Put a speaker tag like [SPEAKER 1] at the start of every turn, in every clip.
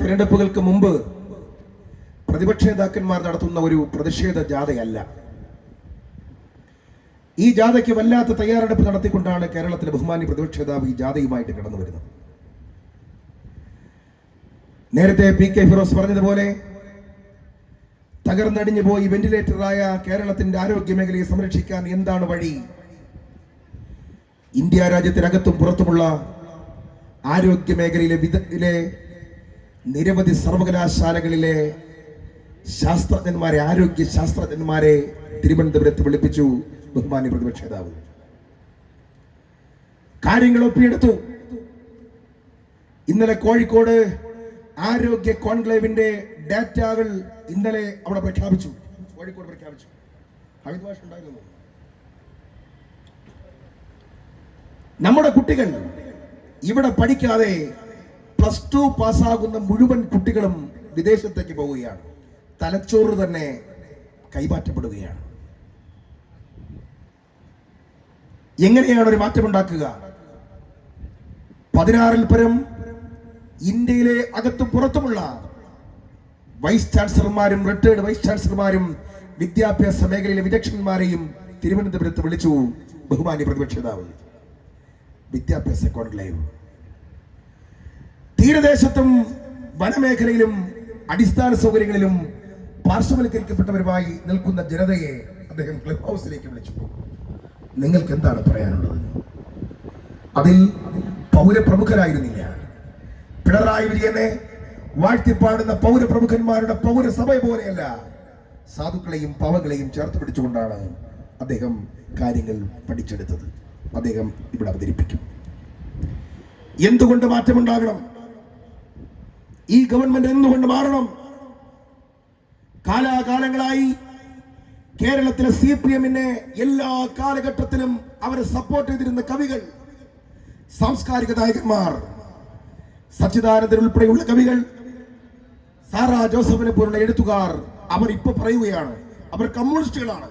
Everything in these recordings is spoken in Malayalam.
[SPEAKER 1] തിരഞ്ഞെടുപ്പുകൾക്ക് മുമ്പ് പ്രതിപക്ഷ നേതാക്കന്മാർ നടത്തുന്ന ഒരു പ്രതിഷേധ ജാഥയല്ല. ഈ ജാഥയ്ക്ക് വല്ലാത്ത തയ്യാറെടുപ്പ് നടത്തിക്കൊണ്ടാണ് കേരളത്തിലെ ബഹുമാന്യ പ്രതിപക്ഷ നേതാവ് ഈ ജാഥയുമായിട്ട് കടന്നു വരുന്നത്. നേരത്തെ പി കെ ഫിറോസ് പറഞ്ഞതുപോലെ തകർന്നടിഞ്ഞു പോയി വെന്റിലേറ്ററായ കേരളത്തിന്റെ ആരോഗ്യ മേഖലയെ സംരക്ഷിക്കാൻ എന്താണ് വഴി? ഇന്ത്യ രാജ്യത്തിനകത്തും പുറത്തുമുള്ള ആരോഗ്യ മേഖലയിലെ വിദഗ്ധയിലെ നിരവധി സർവകലാശാലകളിലെ ശാസ്ത്രജ്ഞന്മാരെ ആരോഗ്യ ശാസ്ത്രജ്ഞന്മാരെ തിരുവനന്തപുരത്ത് വിളിപ്പിച്ചു ബഹുമാന്യ പ്രതിപക്ഷ നേതാവ് കാര്യങ്ങൾ ഒപ്പിയെടുത്തു ഇന്നലെ കോഴിക്കോട് ആരോഗ്യ കോൺക്ലേവിന്റെ ഡാറ്റകൾ ഇന്നലെ അവിടെ പ്രഖ്യാപിച്ചു. കോഴിക്കോട് പ്രഖ്യാപിച്ചു. നമ്മുടെ കുട്ടികൾ ഇവിടെ പഠിക്കാതെ പ്ലസ് ടു പാസ്സാകുന്ന മുഴുവൻ കുട്ടികളും വിദേശത്തേക്ക് പോവുകയാണ്. തലച്ചോറ് തന്നെ കൈമാറ്റപ്പെടുകയാണ്. എങ്ങനെയാണ് ഒരു മാറ്റമുണ്ടാക്കുക? പതിനാറിൽ പരം ഇന്ത്യയിലെ അകത്തും പുറത്തുമുള്ള വൈസ് ചാൻസലർമാരും റിട്ടയർഡ് വൈസ് ചാൻസലർമാരും വിദ്യാഭ്യാസ മേഖലയിലെ വിദഗ്ധന്മാരെയും തിരുവനന്തപുരത്ത് വിളിച്ചു. ബഹുമാന്യ പ്രതിപക്ഷ നേതാവ് വിദ്യാഭ്യാസ കോൺക്ലേവ്. തീരദേശത്തും വനമേഖലയിലും അടിസ്ഥാന സൗകര്യങ്ങളിലും പാർശ്വവൽക്കരിക്കപ്പെട്ടവരുമായി നിൽക്കുന്ന ജനതയെ അദ്ദേഹം ക്ലബ് ഹൗസിലേക്ക് വിളിച്ചു. നിങ്ങൾക്ക് എന്താണ് പറയാനുള്ളത്? അതിൽ പൗരപ്രമുഖരായിരുന്നില്ല. പിണറായി വിജയനെ വാഴ്ത്തിപ്പാടുന്ന പൗരപ്രമുഖന്മാരുടെ പൗരസഭ പോലെയല്ല സാധുക്കളെയും പാവങ്ങളെയും ചേർത്ത് പിടിച്ചുകൊണ്ടാണ് അദ്ദേഹം കാര്യങ്ങൾ പഠിച്ചെടുത്തത്. അദ്ദേഹം ഇവിടെ അവതരിപ്പിക്കും. എന്തുകൊണ്ട് മാറ്റമുണ്ടാകണം? ഈ ഗവൺമെന്റ് എന്തുകൊണ്ട് മാറണം? കാലാകാലങ്ങളായി കേരളത്തിലെ സി പി എമ്മിനെ എല്ലാ കാലഘട്ടത്തിലും അവരെ സപ്പോർട്ട് ചെയ്തിരുന്ന കവികൾ സാംസ്കാരിക നായകന്മാർ സച്ചിദാനന്ദൻ ഉൾപ്പെടെയുള്ള കവികൾ സാറാ ജോസഫിനെ പോലുള്ള എഴുത്തുകാർ അവർ ഇപ്പൊ പറയുകയാണ്. അവർ കമ്മ്യൂണിസ്റ്റുകളാണ്.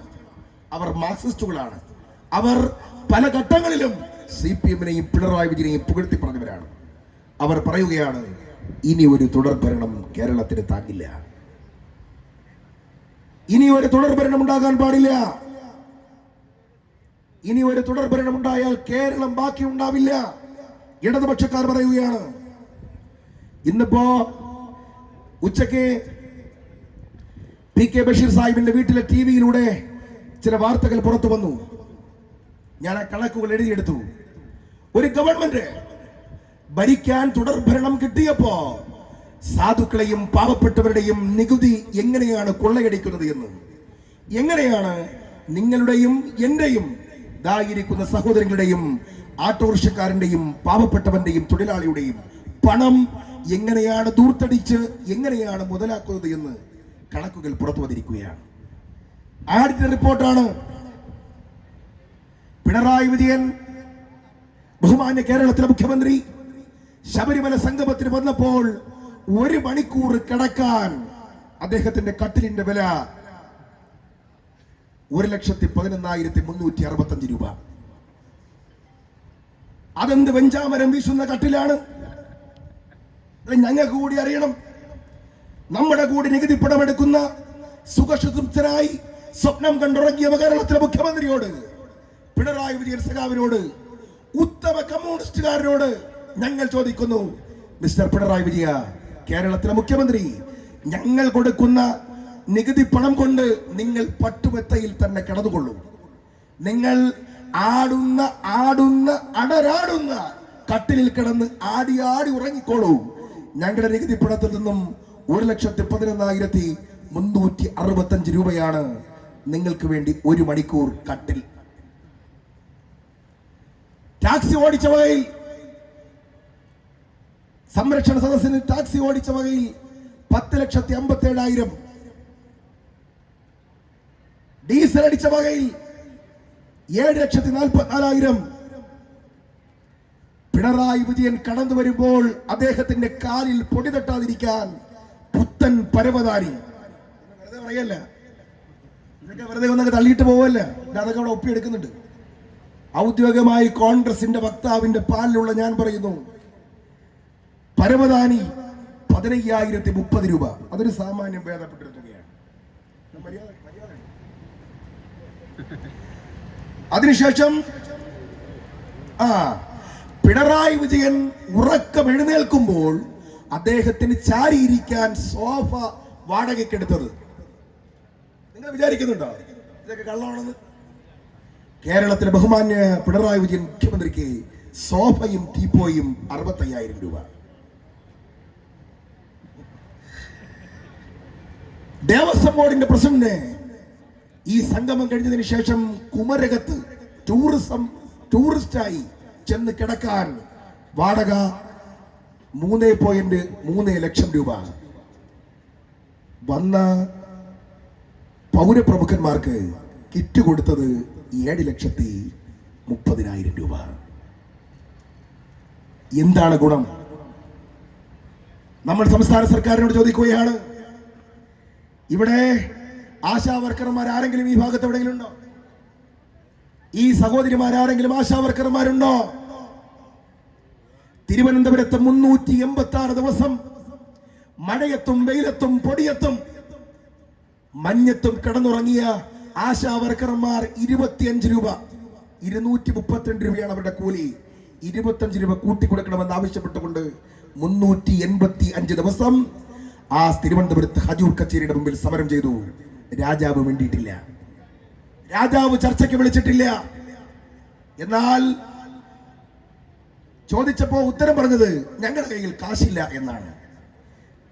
[SPEAKER 1] അവർ മാർക്സിസ്റ്റുകളാണ്. അവർ പല ഘട്ടങ്ങളിലും സി പി എമ്മിനെയും പിണറായി വിജയനെയും പുകഴ്ത്തി പറഞ്ഞവരാണ്. അവർ പറയുകയാണ് ഇനി ഒരു തുടർ ഭരണം കേരളത്തിന് താങ്ങില്ല. ഇനി ഒരു തുടർ ഭരണം ഉണ്ടാകാൻ പാടില്ല. ഇനി ഒരു തുടർ ഭരണം ഉണ്ടായാൽ കേരളം ബാക്കി ഉണ്ടാവില്ല. ഇടതുപക്ഷക്കാർ പറയുകയാണ് ഇന്നിപ്പോ ഉച്ചയ്ക്ക് പി കെ ബഷീർ സാഹിബിന്റെ വീട്ടിലെ ടി വിയിലൂടെ ചില വാർത്തകൾ പുറത്തു വന്നു. ഞാൻ ആ കണക്കുകൾ എഴുതിയെടുത്തു. ഒരു ഗവൺമെന്റ് ഭരിക്കാൻ തുടർഭരണം കിട്ടിയപ്പോ സാധുക്കളെയും പാവപ്പെട്ടവരുടെയും നികുതി എങ്ങനെയാണ് കൊള്ളയടിക്കുന്നത് എന്ന്? എങ്ങനെയാണ് നിങ്ങളുടെയും എന്റെയും ദായിരിക്കുന്ന സഹോദരങ്ങളുടെയും ആട്ടോറിക്ഷക്കാരന്റെയും പാവപ്പെട്ടവന്റെയും തൊഴിലാളിയുടെയും പണം എങ്ങനെയാണ് ദൂർത്തടിച്ച് എങ്ങനെയാണ് മുതലാക്കുന്നത് എന്ന് കണക്കുകൾ പുറത്തു വന്നിരിക്കുകയാണ്. ആദ്യത്തെ റിപ്പോർട്ടാണ് പിണറായി വിജയൻ ബഹുമാന്യ കേരളത്തിലെ മുഖ്യമന്ത്രി ശബരിമല സംഗമത്തിന് വന്നപ്പോൾ ഒരു മണിക്കൂർ കിടക്കാൻ അദ്ദേഹത്തിന്റെ കട്ടിലിന്റെ വില ഒരു ലക്ഷത്തി പതിനൊന്നായിരത്തി മുന്നൂറ്റി അറുപത്തി അഞ്ച് രൂപ. അതെന്ത് വെഞ്ചാമരം വീശുന്ന കട്ടിലാണ്? ഞങ്ങൾക്ക് കൂടി അറിയണം. നമ്മുടെ കൂടി നികുതി പണമെടുക്കുന്ന സുഖസുതൃപ്തനായി സ്വപ്നം കണ്ടുറങ്ങിയ കേരളത്തിലെ മുഖ്യമന്ത്രിയോട് പിണറായി വിജയൻ സഖാവിനോട് ഉത്തമ കമ്മ്യൂണിസ്റ്റുകാരനോട് ഞങ്ങൾ ചോദിക്കുന്നു മിസ്റ്റർ പിണറായി വിജയ കേരളത്തിലെ മുഖ്യമന്ത്രി ഞങ്ങൾ കൊടുക്കുന്ന നികുതി പണം കൊണ്ട് നിങ്ങൾ പട്ടുമെത്തയിൽ തന്നെ കിടന്നുകൊള്ളൂ. നിങ്ങൾ ആടുന്ന ആടുന്ന അടരാടുന്ന കട്ടിലിൽ കിടന്ന് ആടി ആടി ഉറങ്ങിക്കോളൂ. ഞങ്ങളുടെ നികുതി പണത്തിൽ നിന്നും ഒരു ലക്ഷത്തി പതിനൊന്നായിരത്തി മുന്നൂറ്റി അറുപത്തഞ്ച് രൂപയാണ് നിങ്ങൾക്ക് വേണ്ടി ഒരു മണിക്കൂർ കട്ടിൽ. ടാക്സി ഓടിച്ച വകയിൽ സംരക്ഷണ സദസ്സിന് ടാക്സി ഓടിച്ച വകയിൽ പത്ത് ലക്ഷത്തി അമ്പത്തി ഏഴായിരം ഡീസൽ അടിച്ച വകയിൽ ഏഴ് ലക്ഷത്തി നാൽപ്പത്തിനാലായിരം. പിണറായി വിജയൻ കടന്നു വരുമ്പോൾ അദ്ദേഹത്തിന്റെ കാലിൽ പൊടി തട്ടാതിരിക്കാൻ പുത്തൻ പരവതാരി വെറുതെ പറയല്ല? ഇതൊക്കെ വെറുതെ ഒന്നൊക്കെ തള്ളിയിട്ട് പോവല്ല? അതൊക്കെ അവിടെ ഒപ്പിയെടുക്കുന്നുണ്ട്. ഔദ്യോഗികമായി കോൺഗ്രസിന്റെ വക്താവിന്റെ പാലിലുള്ള ഞാൻ പറയുന്നു പരവതാനി പതിനയ്യായിരത്തി മുപ്പത് രൂപ. അതൊരു സാമാന്യം ഭേദപ്പെട്ടൊരു തുകയാണ് അതിനുശേഷം ആ പിണറായി വിജയൻ ഉറക്കം എഴുന്നേൽക്കുമ്പോൾ അദ്ദേഹത്തിന് ചാരിയിരിക്കാൻ സോഫ വാടകയ്ക്കെടുത്തത്. നിങ്ങൾ വിചാരിക്കുന്നുണ്ടോ? ഇതൊക്കെ കള്ളമാണെന്ന്? കേരളത്തിലെ ബഹുമാന്യ പിണറായി വിജയൻ മുഖ്യമന്ത്രിക്ക് സോഫയും ടീപ്പോയും അറുപത്തയ്യായിരം രൂപ. ദേവസ്വം ബോർഡിന്റെ പ്രസിഡന്റ്. ഈ സംഗമം കഴിഞ്ഞതിന് ശേഷം കുമരകത്ത് ടൂറിസം ടൂറിസ്റ്റായി ചെന്ന് കിടക്കാൻ വാടക മൂന്ന് പോയിന്റ് മൂന്ന് ലക്ഷം രൂപ. വന്ന പൗരപ്രമുഖന്മാർക്ക് കിറ്റ് കൊടുത്തത് ഏഴ് ലക്ഷത്തി മുപ്പതിനായിരം രൂപ. എന്താണ് ഗുണം? നമ്മൾ സംസ്ഥാന സർക്കാരിനോട് ചോദിക്കുകയാണ്. ഇവിടെ ആശാ വർക്കർമാർ ആരെങ്കിലും ഈ ഭാഗത്ത് എവിടെയെങ്കിലും ഉണ്ടോ ഈ സഹോദരിമാർ ആരെങ്കിലും ആശാ വർക്കർമാരുണ്ടോ തിരുവനന്തപുരത്ത് മുന്നൂറ്റി എൺപത്തി ആറ് ദിവസം മഴയത്തും വെയിലത്തും പൊടിയത്തും മഞ്ഞത്തും കിടന്നുറങ്ങിയ ആശാ വർക്കർമാർ ഇരുപത്തിയഞ്ച് രൂപ ഇരുന്നൂറ്റി മുപ്പത്തിരണ്ട് രൂപയാണ് അവരുടെ കൂലി. ഇരുപത്തഞ്ച് രൂപ കൂട്ടിക്കൊടുക്കണമെന്ന് ആവശ്യപ്പെട്ടുകൊണ്ട് മുന്നൂറ്റി എൺപത്തി അഞ്ച് ദിവസം ആ തിരുവനന്തപുരത്ത് ഹജൂർ കച്ചേരിയുടെ മുമ്പിൽ സമരം ചെയ്തു. രാജാവ് വേണ്ടിയിട്ടില്ല രാജാവ് ചർച്ചയ്ക്ക് വിളിച്ചിട്ടില്ല. എന്നാൽ ചോദിച്ചപ്പോ ഉത്തരം പറഞ്ഞത് ഞങ്ങളുടെ കയ്യിൽ കാശില്ല എന്നാണ്.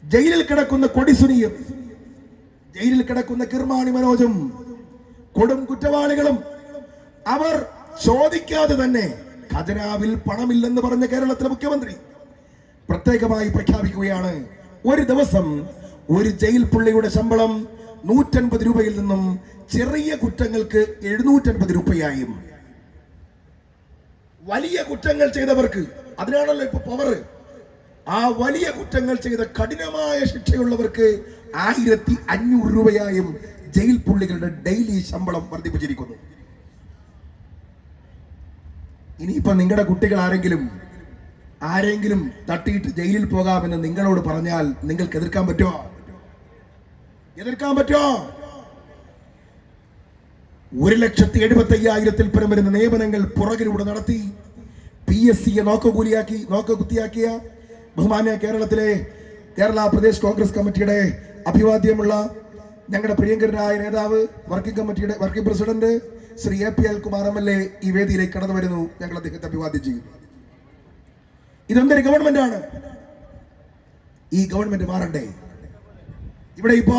[SPEAKER 1] ജയിലിൽ കിടക്കുന്ന കൊടിസുനിയും ജയിലിൽ കിടക്കുന്ന കിർമാണി മനോജും കൊടും കുറ്റവാളികളും അവർ ചോദിക്കാതെ തന്നെ ഖജനാവിൽ പണമില്ലെന്ന് പറഞ്ഞ കേരളത്തിലെ മുഖ്യമന്ത്രി പ്രത്യേകമായി പ്രഖ്യാപിക്കുകയാണ്. ഒരു ദിവസം ഒരു ജയിൽ പുള്ളിയുടെ ശമ്പളം നൂറ്റൻപത് രൂപയിൽ നിന്നും ചെറിയ കുറ്റങ്ങൾക്ക് എഴുന്നൂറ്റൻപത് രൂപയായും. വലിയ കുറ്റങ്ങൾ ചെയ്തവർക്ക് അതിനാണല്ലോ ഇപ്പൊ പവർ ആ വലിയ കുറ്റങ്ങൾ ചെയ്ത കഠിനമായ ശിക്ഷയുള്ളവർക്ക് ആയിരത്തി അഞ്ഞൂറ് രൂപയായും ജയിൽ പുള്ളികളുടെ ഡെയിലി ശമ്പളം വർദ്ധിപ്പിച്ചിരിക്കുന്നു. ഇനിയിപ്പോ നിങ്ങളുടെ കുട്ടികൾ ആരെങ്കിലും ആരെങ്കിലും തട്ടിയിട്ട് ജയിലിൽ പോകാമെന്ന് നിങ്ങളോട് പറഞ്ഞാൽ നിങ്ങൾക്ക് എതിർക്കാൻ പറ്റുമോ? എതിർക്കാൻ പറ്റുമോ? ഒരു ലക്ഷത്തി എഴുപത്തി അയ്യായിരത്തിൽ പരം വരുന്ന നിയമനങ്ങൾ പുറകിലൂടെ നടത്തി പി എസ് സിയെ നോക്കുകൂലിയാക്കി നോക്കുകുത്തിയാക്കിയ ബഹുമാന്യ കേരളത്തിലെ കേരള പ്രദേശ് കോൺഗ്രസ് കമ്മിറ്റിയുടെ അഭിവാദ്യമുള്ള ഞങ്ങളുടെ പ്രിയങ്കരനായ നേതാവ് വർക്കിംഗ് കമ്മിറ്റിയുടെ working president Shri A P L Kumar M L A ഈ വേദിയിലേക്ക് കടന്നു വരുന്നു. ഞങ്ങൾ അദ്ദേഹത്തെ അഭിവാദ്യം ചെയ്യുന്നു. ഇതെന്തൊരു ഗവൺമെന്റ് ആണ് ഈ ഗവൺമെന്റ് മാറണ്ടേ? ഇവിടെ ഇപ്പോ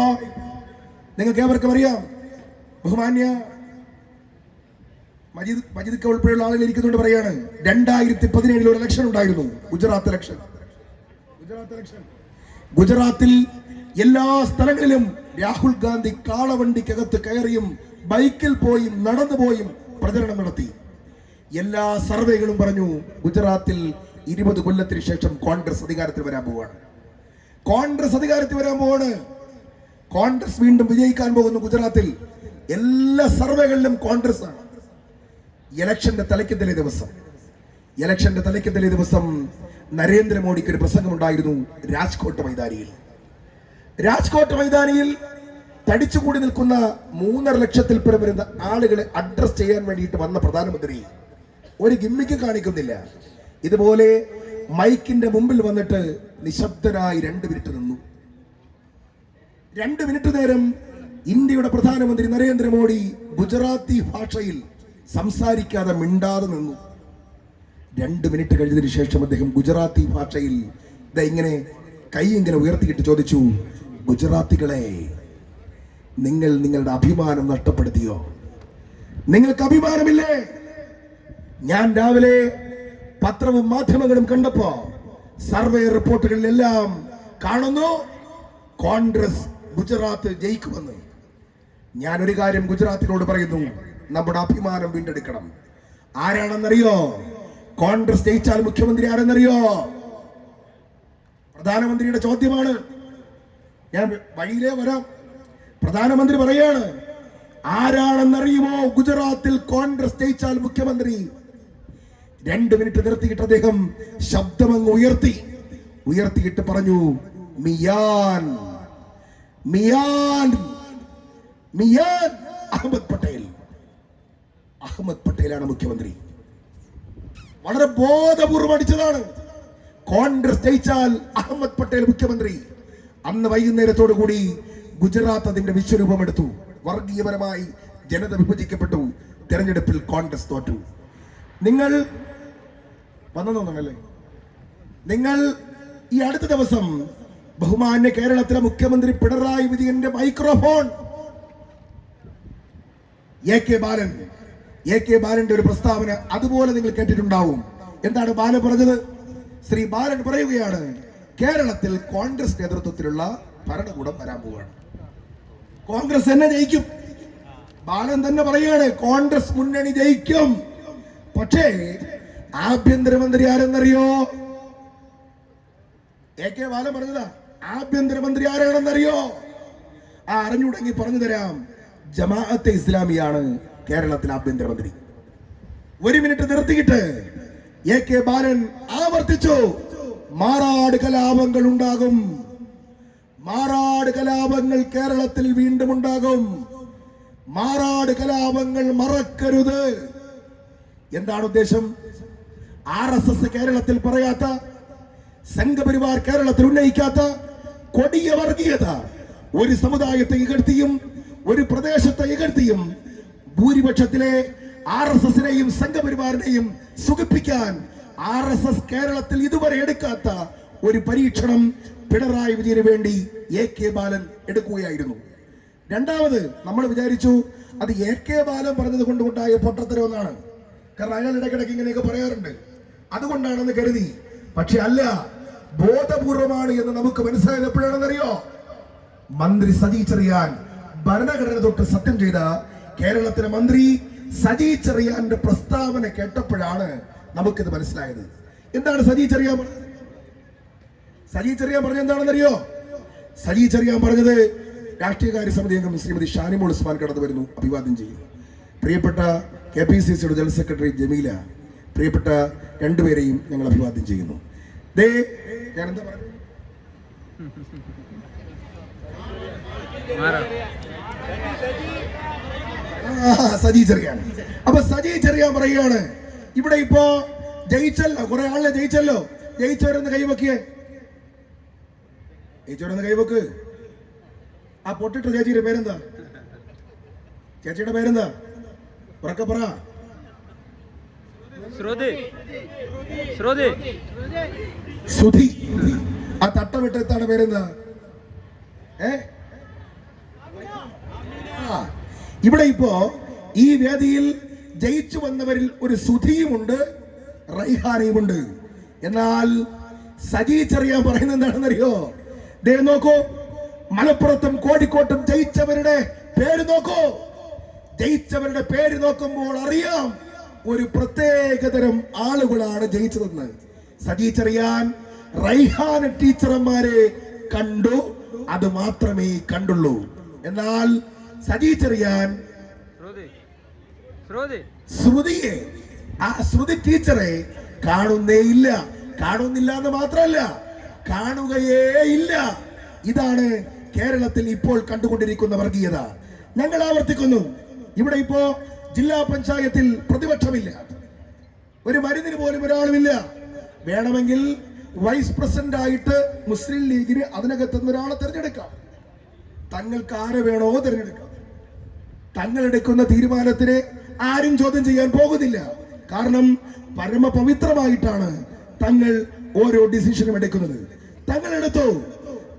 [SPEAKER 1] നിങ്ങൾക്ക് ഏവർക്കും അറിയാം ബഹുമാന്യ മജീദ് മജീദ് ഉൾപ്പെടെയുള്ള ആളുകൾ ഇരിക്കുന്നുണ്ട് പറയാണ്. രണ്ടായിരത്തി പതിനേഴിൽ ഒരു ഇലക്ഷൻ ഉണ്ടായിരുന്നു ഗുജറാത്ത് ഇലക്ഷൻ ഗുജറാത്ത് ഇലക്ഷൻ ഗുജറാത്തിൽ എല്ലാ സ്ഥലങ്ങളിലും രാഹുൽ ഗാന്ധി കാളവണ്ടിക്കകത്ത് കയറിയും ബൈക്കിൽ പോയും നടന്നു പോയും പ്രചരണം നടത്തി. എല്ലാ സർവേകളും പറഞ്ഞു ഗുജറാത്തിൽ ഇരുപത് കൊല്ലത്തിന് ശേഷം കോൺഗ്രസ് അധികാരത്തിൽ വരാൻ പോവാണ്. കോൺഗ്രസ് അധികാരത്തിൽ വരാൻ പോവാണ്. കോൺഗ്രസ് വീണ്ടും വിജയിക്കാൻ പോകുന്നു ഗുജറാത്തിൽ എല്ലാ സർവേകളിലും കോൺഗ്രസ് ആണ്. ഇലക്ഷന്റെ തലയ്ക്കെതിലെ ദിവസം? ഇലക്ഷന്റെ തലയ്ക്കെതിലെ ദിവസം നരേന്ദ്രമോദിക്ക് ഒരു പ്രസംഗമുണ്ടായിരുന്നു രാജ്കോട്ട് മൈതാനിയിൽ. രാജ്കോട്ട് മൈതാനിയിൽ തടിച്ചുകൂടി നിൽക്കുന്ന മൂന്നര ലക്ഷത്തിൽ പേർ വരുന്ന ആളുകളെ അഡ്രസ് ചെയ്യാൻ വേണ്ടിയിട്ട് വന്ന പ്രധാനമന്ത്രി ഒരു ഗിമ്മിക്ക് കാണിക്കുന്നില്ല. ഇതുപോലെ മൈക്കിന്റെ മുമ്പിൽ വന്നിട്ട് നിശബ്ദനായി രണ്ട് മിനിറ്റ് നിന്നു. രണ്ട് മിനിറ്റ് നേരം ഇന്ത്യയുടെ പ്രധാനമന്ത്രി നരേന്ദ്രമോദി ഗുജറാത്തി ഭാഷയിൽ സംസാരിക്കാതെ മിണ്ടാതെ നിന്നു. രണ്ട് മിനിറ്റ് കഴിഞ്ഞതിന് ശേഷം അദ്ദേഹം ഗുജറാത്തി ഭാഷയിൽ ഇങ്ങനെ കൈ ഇങ്ങനെ ഉയർത്തിയിട്ട് ചോദിച്ചു ഗുജറാത്തികളെ നിങ്ങൾ നിങ്ങളുടെ അഭിമാനം നഷ്ടപ്പെടുത്തിയോ? നിങ്ങൾക്ക് അഭിമാനമില്ലേ? ഞാൻ രാവിലെ പത്രവും മാധ്യമങ്ങളും കണ്ടപ്പോ സർവേ റിപ്പോർട്ടുകളിലെല്ലാം കാണുന്നു. കോൺഗ്രസ് ഗുജറാത്ത് ജയിക്കുമെന്ന്. ഞാൻ ഒരു കാര്യം ഗുജറാത്തിനോട് പറയുന്നു. നമ്മുടെ അഭിമാനം വീണ്ടെടുക്കണം. ആരാണെന്നറിയോ? കോൺഗ്രസ് ജയിച്ചാൽ മുഖ്യമന്ത്രി ആരെന്നറിയോ? പ്രധാനമന്ത്രിയുടെ ചോദ്യമാണ്. ഞാൻ വഴിയിലേ വരാം. പ്രധാനമന്ത്രി പറയാണ് ആരാണെന്നറിയുമോ ഗുജറാത്തിൽ കോൺഗ്രസ് ജയിച്ചാൽ മുഖ്യമന്ത്രി? രണ്ട് മിനിറ്റ് നിർത്തിയിട്ട് അദ്ദേഹം ശബ്ദമങ്ങ് ഉയർത്തി. ഉയർത്തിയിട്ട് പറഞ്ഞു മിയാൻ മിയാൻ മിയാൻ. അഹമ്മദ് പട്ടേൽ. അഹമ്മദ് പട്ടേലാണ് മുഖ്യമന്ത്രി. വളരെ ബോധപൂർവം അടിച്ചതാണ്. കോൺഗ്രസ് ജയിച്ചാൽ അഹമ്മദ് പട്ടേൽ മുഖ്യമന്ത്രി. അന്ന് വൈകുന്നേരത്തോടു കൂടി ഗുജറാത്ത് അതിന്റെ വിശ്വരൂപം എടുത്തു വർഗീയപരമായി ജനത വിഭജിക്കപ്പെട്ടു. തെരഞ്ഞെടുപ്പിൽ കോൺഗ്രസ് തോറ്റു. നിങ്ങൾ വന്നതോന്നല്ലേ നിങ്ങൾ ഈ അടുത്ത ദിവസം ബഹുമാന്യ കേരളത്തിലെ മുഖ്യമന്ത്രി പിണറായി വിജയന്റെ microphone A K Balan A K ബാലന്റെ ഒരു പ്രസ്താവന അതുപോലെ നിങ്ങൾ കേട്ടിട്ടുണ്ടാവും. എന്താണ് ബാലൻ പറഞ്ഞത്? ശ്രീ ബാലൻ പറയുകയാണ് കേരളത്തിൽ കോൺഗ്രസ് നേതൃത്വത്തിലുള്ള ഭരണകൂടം വരാൻ പോവുകയാണ്. കോൺഗ്രസ് തന്നെ ജയിക്കും. ബാലൻ തന്നെ പറയുകയാണ് കോൺഗ്രസ് മുന്നണി ജയിക്കും. പക്ഷേ ആഭ്യന്തരമന്ത്രി ആരെന്നറിയോ? എ കെ ബാലൻ പറഞ്ഞതാ ആഭ്യന്തരമന്ത്രി ആരാണെന്നറിയോ? ആ അറിഞ്ഞുടങ്ങി പറഞ്ഞു തരാം ജമാഅത്തെ ഇസ്ലാമിയാണ് കേരളത്തിൽ ആഭ്യന്തരമന്ത്രി. ഒരു മിനിറ്റ് നിർത്തിയിട്ട് എ കെ ബാലൻ ആവർത്തിച്ചു. മാറാട് കലാപങ്ങൾ ഉണ്ടാകും. മാറാട് കലാപങ്ങൾ കേരളത്തിൽ വീണ്ടും ഉണ്ടാകും. മാറാട് കലാപങ്ങൾ മറക്കരുത്. എന്താണ് ഉദ്ദേശം? ആർ എസ് എസ് കേരളത്തിൽ പറയാത്ത സംഘപരിവാർ കേരളത്തിൽ ഉന്നയിക്കാത്ത കൊടിയ വർഗീയത ഒരു സമുദായത്തെ ഇകഴ്ത്തിയും ഒരു പ്രദേശത്തെ ഇകഴ്ത്തിയും ഭൂരിപക്ഷത്തിലെ ആർ എസ് എസിനെയും സംഘപരിവാറിനെയും സുഖിപ്പിക്കാൻ ആർ എസ് എസ് കേരളത്തിൽ ഇതുവരെ എടുക്കാത്ത ഒരു പരീക്ഷണം പിണറായി വിജയന് വേണ്ടി എ കെ ബാലൻ എടുക്കുകയായിരുന്നു. രണ്ടാമത് നമ്മൾ വിചാരിച്ചു അത് എ കെ ബാലൻ പറഞ്ഞത് കൊണ്ടുണ്ടായ പൊട്ടത്തരം എന്നാണ് കാരണം അയാൾ ഇടയ്ക്കിടയ്ക്ക് ഇങ്ങനെയൊക്കെ പറയാറുണ്ട്. അതുകൊണ്ടാണെന്ന് കരുതി. പക്ഷെ അല്ല ബോധപൂർവമാണ് എന്ന് നമുക്ക് മനസ്സിലായത് എപ്പോഴാണെന്നറിയോ? മന്ത്രി സജി ചെറിയാൻ ഭരണഘടന തൊട്ട് സത്യം ചെയ്ത കേരളത്തിലെ മന്ത്രി സജി ചെറിയാന്റെ പ്രസ്താവന കേട്ടപ്പോഴാണ് നമുക്കിത് മനസ്സിലായത്. എന്താണ് സജി ചെറിയാൻ സജി ചെറിയാൻ പറഞ്ഞത് എന്താണെന്നറിയോ? സജി ചെറിയാൻ പറഞ്ഞത് രാഷ്ട്രീയകാര്യ സമിതി അംഗം ശ്രീമതി ഷാനിമോൾ ഉസ്മാൻ കടന്നു വരുന്നു. അഭിവാദ്യം ചെയ്യുന്നു. പ്രിയപ്പെട്ട കെ പി സി സിയുടെ ജനറൽ സെക്രട്ടറി ജമീല പ്രിയപ്പെട്ട രണ്ടുപേരെയും ഞങ്ങൾ അഭിവാദ്യം ചെയ്യുന്നു. ദേ സജി ചെറിയാൻ. അപ്പൊ സജി ചെറിയ പറയുകയാണ് ഇവിടെ ഇപ്പോ ജയിച്ചല്ലോ കുറെ ആളിനെ ജയിച്ചല്ലോ. ജയിച്ചവരൊന്ന് കൈവക്കിയേ ജയിച്ചവരൊന്ന് കൈവക്ക്. ആ പൊട്ടിട്ട ചേച്ചിയുടെ പേരെന്താ? ചേച്ചിയുടെ പേരെന്താ? ഉറക്കെ പറ.
[SPEAKER 2] ശ്രുതി. ശ്രുതി.
[SPEAKER 1] സുധി ആ തട്ടവിട്ടെത്താണ് പേരെന്താ ഏ? ഇവിടെ ഇപ്പോ ഈ വേദിയിൽ ജയിച്ചു വന്നവരിൽ ഒരു സുധിയുമുണ്ട് റൈഹാനയുമുണ്ട്. എന്നാൽ സജി ചെറിയാൻ പറയുന്നത് എന്താണെന്നറിയോ? ദേ നോക്കൂ. മലപ്പുറത്തും കോഴിക്കോട്ടും ജയിച്ചവരുടെ പേര് നോക്കൂ. ജയിച്ചവരുടെ പേര് നോക്കുമ്പോൾ അറിയാം ഒരു പ്രത്യേകതരം ആളുകളാണ് ജയിച്ചതെന്ന്. സജി ചെറിയാൻ റൈഹാന ടീച്ചർമാരെ കണ്ടു അത് മാത്രമേ കണ്ടുള്ളൂ. എന്നാൽ സജി ചെറിയാൻ
[SPEAKER 2] ശ്രുതി ശ്രുതി.
[SPEAKER 1] ശ്രുതിയെ ആ ശ്രുതി ടീച്ചറെ കാണുന്നേ ഇല്ല. കാണുന്നില്ല എന്ന് മാത്രമല്ല കാണുകയേ ഇല്ല. ഇതാണ് കേരളത്തിൽ ഇപ്പോൾ കണ്ടുകൊണ്ടിരിക്കുന്ന വർഗീയത. ഞങ്ങൾ ആവർത്തിക്കുന്നു. ഇവിടെ ഇപ്പോ ജില്ലാ പഞ്ചായത്തിൽ പ്രതിപക്ഷമില്ല. ഒരു മരുന്നിന് പോലും ഒരാളുമില്ല. വേണമെങ്കിൽ വൈസ് പ്രസിഡന്റ് ആയിട്ട് മുസ്ലിം ലീഗിന് അതിനകത്തുനിന്ന് ഒരാളെ തിരഞ്ഞെടുക്കാം. തങ്ങൾക്ക് ആരെ വേണോ തിരഞ്ഞെടുക്കാം. തങ്ങൾ എടുക്കുന്ന തീരുമാനത്തിന് ആരും ചോദ്യം ചെയ്യാൻ പോകുന്നില്ല. കാരണം പരമപവിത്രമായിട്ടാണ് തങ്ങൾ ഓരോ ഡിസിഷനും എടുക്കുന്നത്. തങ്ങൾ എടുത്തു?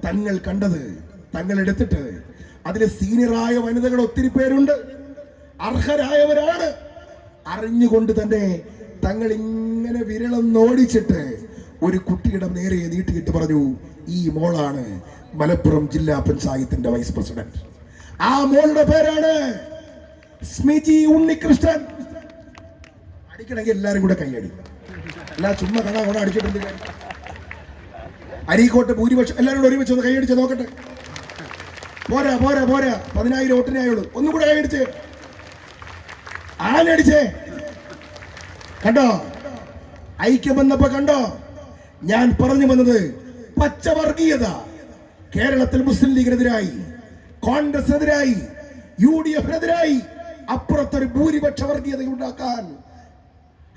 [SPEAKER 1] തങ്ങൾ കണ്ടത് തങ്ങൾ എടുത്തിട്ട്. അതിലെ സീനിയറായ വനിതകൾ ഒത്തിരി പേരുണ്ട്. അർഹരായവരാണ്. അറിഞ്ഞുകൊണ്ട് തന്നെ തങ്ങൾ ഇങ്ങനെ വിരളം നോടിച്ചിട്ട് ഒരു കുട്ടിയുടെ നേരെ നീട്ടിയിട്ട് പറഞ്ഞു ഈ മോളാണ് മലപ്പുറം ജില്ലാ പഞ്ചായത്തിന്റെ വൈസ് പ്രസിഡന്റ്. ആ മോളുടെ പേരാണ് സ്മിജി ഉണ്ണികൃഷ്ണൻ. അടിക്കണമെങ്കിൽ എല്ലാരും കൂടെ കൈയടി. അല്ല ചുമ്മാ കണ കൂടെ അടിച്ചിട്ടുണ്ട് അരീക്കോട്ട് ഭൂരിപക്ഷം എല്ലാവരും കൂടെ ഒരുമിച്ച് ഒന്ന് കൈയടിച്ച് നോക്കട്ടെ. പോരാ പോരാ പോരാ. പതിനായിരം ഓട്ടിനെ ആയുള്ളൂ. ഒന്നും കൂടെ കൈയടിച്ച്. ആനടിച്ചേ. കണ്ടോ? ഐക്യം വന്നപ്പോ കണ്ടോ? ഞാൻ പറഞ്ഞു വന്നത് പച്ചവർഗീയത. കേരളത്തിൽ മുസ്ലിം ലീഗിനെതിരായി കോൺഗ്രസിനെതിരായി യു ഡി എഫിനെതിരായി അപ്പുറത്തൊരു ഭൂരിപക്ഷ വർഗീയത ഉണ്ടാക്കാൻ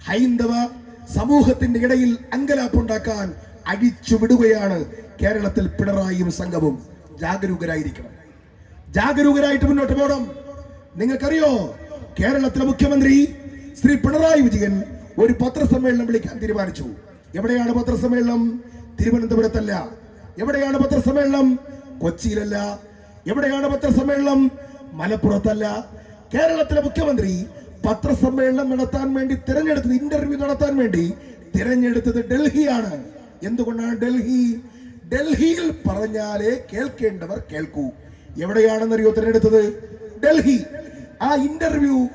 [SPEAKER 1] ഹൈന്ദവ സമൂഹത്തിന്റെ ഇടയിൽ അങ്കലാപ്പുണ്ടാക്കാൻ അഴിച്ചു വിടുകയാണ് കേരളത്തിൽ പിണറായിയും സംഘവും. ജാഗരൂകരായിരിക്കണം. ജാഗരൂകരായിട്ട് മുന്നോട്ട് പോകണം. നിങ്ങൾക്കറിയോ? കേരളത്തിലെ മുഖ്യമന്ത്രി ശ്രീ പിണറായി വിജയൻ ഒരു പത്രസമ്മേളനം വിളിക്കാൻ തീരുമാനിച്ചു. എവിടെയാണ് പത്രസമ്മേളനം? തിരുവനന്തപുരത്തല്ല. എവിടെയാണ് പത്രസമ്മേളനം? കൊച്ചിയിലല്ല. എവിടെയാണ് പത്രസമ്മേളനം? മലപ്പുറത്തല്ല. കേരളത്തിലെ മുഖ്യമന്ത്രി പത്രസമ്മേളനം നടത്താൻ വേണ്ടി തിരഞ്ഞെടുത്തത് ഇന്റർവ്യൂ നടത്താൻ വേണ്ടി തിരഞ്ഞെടുത്തത് ഡൽഹിയാണ്. എന്തുകൊണ്ടാണ് ഡൽഹി? ഡൽഹിയിൽ പറഞ്ഞാലേ കേൾക്കേണ്ടവർ കേൾക്കൂ. എവിടെയാണെന്നറിയോ തിരഞ്ഞെടുത്തത്? ഡൽഹി. ആ ഇന്റർവ്യൂ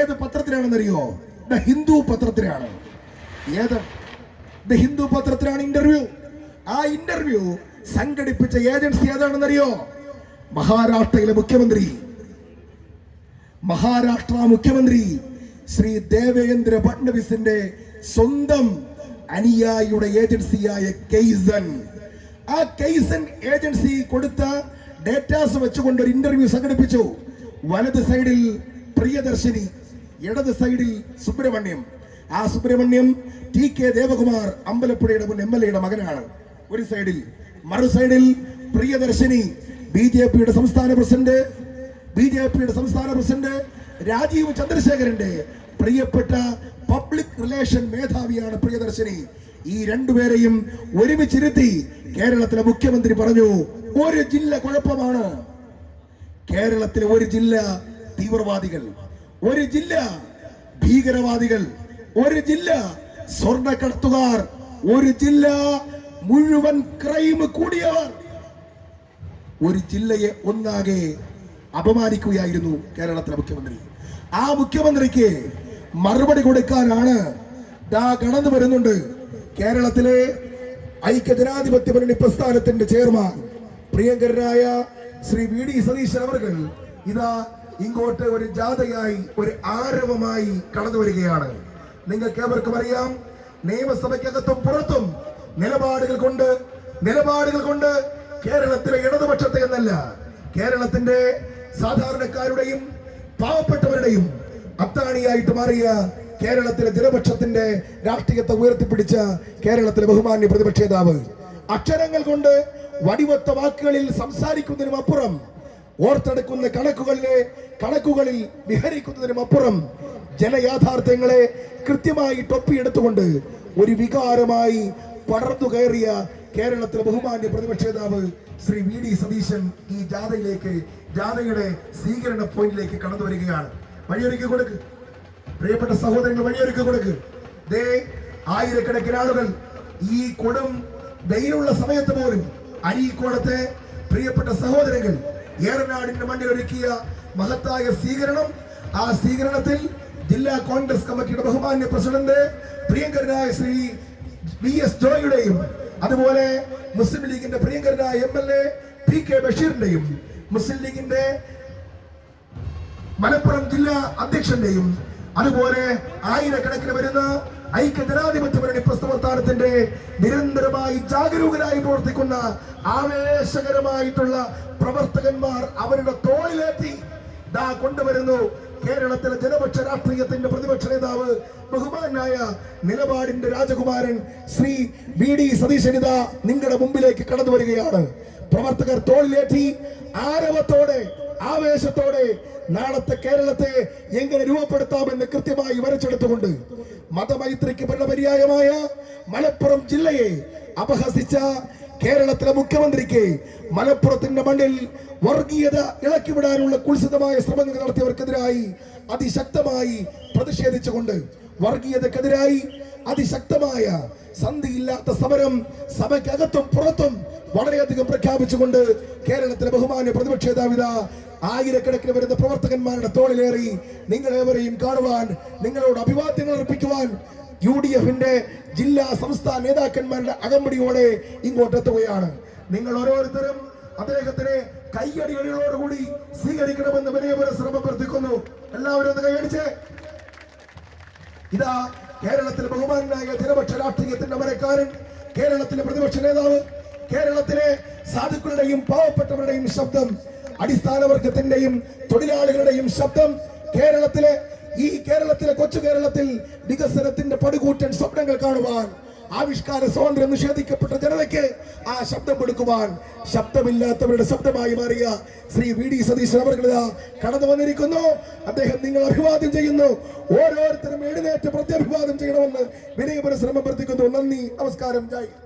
[SPEAKER 1] ഏത് പത്രത്തിലാണെന്നറിയോ? ദ ഹിന്ദു പത്രത്തിലാണ്. ഏത്? ദ ഹിന്ദു പത്രത്തിലാണ് ഇന്റർവ്യൂ ആ ഇന്റർവ്യൂ സംഘടിപ്പിച്ച ഏജൻസി ഏതാണെന്നറിയോ? മഹാരാഷ്ട്രയിലെ മുഖ്യമന്ത്രി. മഹാരാഷ്ട്ര മുഖ്യമന്ത്രി ശ്രീ ദേവേന്ദ്ര ഫഡ്നവിസിന്റെ സ്വന്തം അനുയായിയുടെ ഏജൻസിയായ കെയ്സൻ ആ കെയ്സൻ ഏജൻസി കൊടുത്ത ഡേറ്റാസ് വെച്ചുകൊണ്ട് ഒരു ഇന്റർവ്യൂ സംഘടിപ്പിച്ചു. വലത് സൈഡിൽ പ്രിയദർശിനി ഇടത് സൈഡിൽ സുബ്രഹ്മണ്യം. ആ സുബ്രഹ്മണ്യം ടി കെ ദേവകുമാർ അമ്പലപ്പുഴയുടെ മുൻ എം എൽ എയുടെ മകനാണ്. ഒരു സൈഡിൽ മറു സൈഡിൽ പ്രിയദർശിനി ബി ജെ പിയുടെ സംസ്ഥാന പ്രസിഡന്റ് ബി ജെ പിയുടെ സംസ്ഥാന പ്രസിഡന്റ് രാജീവ് ചന്ദ്രശേഖരന്റെ പ്രിയപ്പെട്ട പബ്ലിക് റിലേഷൻ മേധാവിയാണ് പ്രിയദർശിനി. ഈ രണ്ടുപേരെയും ഒരുമിച്ചിരുത്തി കേരളത്തിലെ മുഖ്യമന്ത്രി പറഞ്ഞു ഒരു ജില്ല കുഴപ്പമാണ്. കേരളത്തിലെ ഒരു ജില്ല തീവ്രവാദികൾ ഒരു ജില്ല ഭീകരവാദികൾ ഒരു ജില്ല സ്വർണക്കടത്തുകാർ ഒരു ജില്ല മുഴുവൻ ക്രൈം കൂടിയവർ. ഒരു ജില്ലയെ ഒന്നാകെ അപമാനിക്കുകയായിരുന്നു കേരളത്തിലെ മുഖ്യമന്ത്രി. ആ മുഖ്യമന്ത്രിക്ക് മറുപടി കൊടുക്കാനാണ് ദാ കടന്നു വരുന്നുണ്ട് കേരളത്തിലെ ഐക്യ ജനാധിപത്യ മുന്നണി പ്രസ്ഥാനത്തിന്റെ ചെയർമാൻ പ്രിയങ്കരനായ ശ്രീ വി ഡി സതീശൻ അവർ ഇതാ ഇങ്ങോട്ട് ഒരു ജാഥയായി ഒരു ആരവമായി കടന്നു വരികയാണ്. നിങ്ങൾക്ക് ഏവർക്കും അറിയാം നിയമസഭയ്ക്കകത്തും പുറത്തും നിലപാടുകൾ കൊണ്ട് നിലപാടുകൾ കൊണ്ട് കേരളത്തിലെ ഇടതുപക്ഷത്തെ എന്നല്ല കേരളത്തിന്റെ സാധാരണക്കാരുടെയും പാവപ്പെട്ടവരുടെയും അത്താണിയായിട്ട് മാറിയ കേരളത്തിലെ ജനപക്ഷത്തിന്റെ രാഷ്ട്രീയത്തെ ഉയർത്തിപ്പിടിച്ച കേരളത്തിലെ ബഹുമാന്യ പ്രതിപക്ഷ നേതാവ്. അക്ഷരങ്ങൾ കൊണ്ട് വടിവത്ത വാക്കുകളിൽ സംസാരിക്കുന്നതിനും അപ്പുറം ഓർത്തെടുക്കുന്ന കണക്കുകളിലെ കണക്കുകളിൽ വിഹരിക്കുന്നതിനും അപ്പുറം ജനയാഥാർത്ഥ്യങ്ങളെ കൃത്യമായി ടൊപ്പിയെടുത്തുകൊണ്ട് ഒരു വികാരമായി പടർന്നു കയറിയ കേരളത്തിലെ ബഹുമാന്യ പ്രതിപക്ഷ നേതാവ് ശ്രീ വി ഡി സതീശൻ ഈ ജാഥയിലേക്ക് ജാഥയുടെ സ്വീകരണ പോയിന്റിലേക്ക് കടന്നു വരികയാണ്. വഴിയൊരുക്കി കൊടുക്ക്. പ്രിയപ്പെട്ട സഹോദരങ്ങൾ വഴിയൊരുക്കി കൊടുക്ക്. ദേ ആയിരക്കണക്കിന് ആളുകൾ ഈ കൊടും വെയിലുള്ള സമയത്ത് പോലും അരീക്കോടത്തെ പ്രിയപ്പെട്ട സഹോദരങ്ങൾ ഏറനാടിന്റെ മണ്ണിൽ ഒരുക്കിയ മഹത്തായ സ്വീകരണം. ആ സ്വീകരണത്തിൽ ജില്ലാ കോൺഗ്രസ് കമ്മിറ്റിയുടെ ബഹുമാന്യ പ്രസിഡന്റ് പ്രിയങ്കരനായ ശ്രീ വി എസ് ജോയുടെയും അതുപോലെ മുസ്ലിം ലീഗിന്റെ പ്രിയങ്കരനായ M L A P K ബഷീറിന്റെയും മുസ്ലിം ലീഗിന്റെ മലപ്പുറം ജില്ലാ അധ്യക്ഷന്റെയും അതുപോലെ ആയിരക്കണക്കിന് വരുന്ന ഐക്യ ജനാധിപത്യ മുന്നണി പ്രസ്ഥാനത്തിന്റെ നിരന്തരമായി ജാഗരൂകരായി പ്രവർത്തിക്കുന്ന ആവേശകരമായിട്ടുള്ള പ്രവർത്തകന്മാർ അവരുടെ തോളിലേറ്റി ദാ കൊണ്ടുവരുന്നു. കേരളത്തിലെ ജനപക്ഷ രാഷ്ട്രീയത്തിന്റെ പ്രതിപക്ഷ നേതാവ് ബഹുമാനായ നിലപാടിന്റെ രാജകുമാരൻ ശ്രീ വി ഡി സതീശനിത നിങ്ങളുടെ മുമ്പിലേക്ക് കടന്നു വരികയാണ് പ്രവർത്തകർ തോളിലേറ്റി ആരവത്തോടെ ആവേശത്തോടെ നാളത്തെ കേരളത്തെ എങ്ങനെ രൂപപ്പെടുത്താമെന്ന് കൃത്യമായി വരച്ചെടുത്തുകൊണ്ട് മതമൈത്രിക്ക് ഭരണപര്യായമായ മലപ്പുറം ജില്ലയെ അപഹസിച്ച കേരളത്തിലെ മുഖ്യമന്ത്രിക്ക് മലപ്പുറത്തിന്റെ മണ്ണിൽ വർഗീയത ഇളക്കിവിടാനുള്ള കുൽസിതമായ ശ്രമങ്ങൾ നടത്തിയവർക്കെതിരായി അതിശക്തമായി പ്രതിഷേധിച്ചുകൊണ്ട് വർഗീയതക്കെതിരായി അതിശക്തമായ സന്ധിയില്ലാത്ത സമരം സഭയ്ക്കകത്തും പുറത്തും വളരെയധികം പ്രഖ്യാപിച്ചുകൊണ്ട് കേരളത്തിലെ ബഹുമാന്യ പ്രതിപക്ഷ നേതാവിത ആയിരക്കണക്കിന് വരുന്ന പ്രവർത്തകന്മാരുടെ തോളിലേറി നിങ്ങളേവരെയും കാണുവാൻ നിങ്ങളോട് അഭിവാദ്യങ്ങൾ അർപ്പിക്കുവാൻ യു ഡി എഫിന്റെ ജില്ലാ സംസ്ഥാന നേതാക്കന്മാരുടെ അകമ്പടിയോടെ ഇങ്ങോട്ട് എത്തുകയാണ് നിങ്ങൾ ഓരോരുത്തരും അദ്ദേഹത്തിനെ കൈയടികളോടുകൂടി സ്വീകരിക്കണമെന്ന് വിനയപുര ശ്രമം എല്ലാവരും ഒന്ന് കൈയടിച്ച്. ഇതാ കേരളത്തിലെ ബഹുമാനായ ജനപക്ഷ രാഷ്ട്രീയത്തിന്റെ മരക്കാരൻ കേരളത്തിലെ പ്രതിപക്ഷ നേതാവ് കേരളത്തിലെ സാധുക്കളുടെയും പാവപ്പെട്ടവരുടെയും ശബ്ദം അടിസ്ഥാന വർഗത്തിന്റെയും തൊഴിലാളികളുടെയും ശബ്ദം കേരളത്തിലെ ഈ കേരളത്തിലെ കൊച്ചു കേരളത്തിൽ വികസനത്തിന്റെ പടുകൂറ്റൻ സ്വപ്നങ്ങൾ കാണുവാൻ ആവിഷ്കാര സ്വാതന്ത്ര്യം നിഷേധിക്കപ്പെട്ട ജനതയ്ക്ക് ആ ശബ്ദം കൊടുക്കുവാൻ ശബ്ദമില്ലാത്തവരുടെ ശബ്ദമായി മാറിയ ശ്രീ വി ഡി സതീശൻ അവർ കടന്നു വന്നിരിക്കുന്നു. അദ്ദേഹം നിങ്ങൾ അഭിവാദ്യം ചെയ്യുന്നു. ഓരോരുത്തരും എഴുന്നേറ്റ് പ്രത്യഭിവാദം ചെയ്യണമെന്ന് വിനയപരിശ്രമം പ്രവർത്തിക്കുന്നു നന്ദി നമസ്കാരം ജയ്.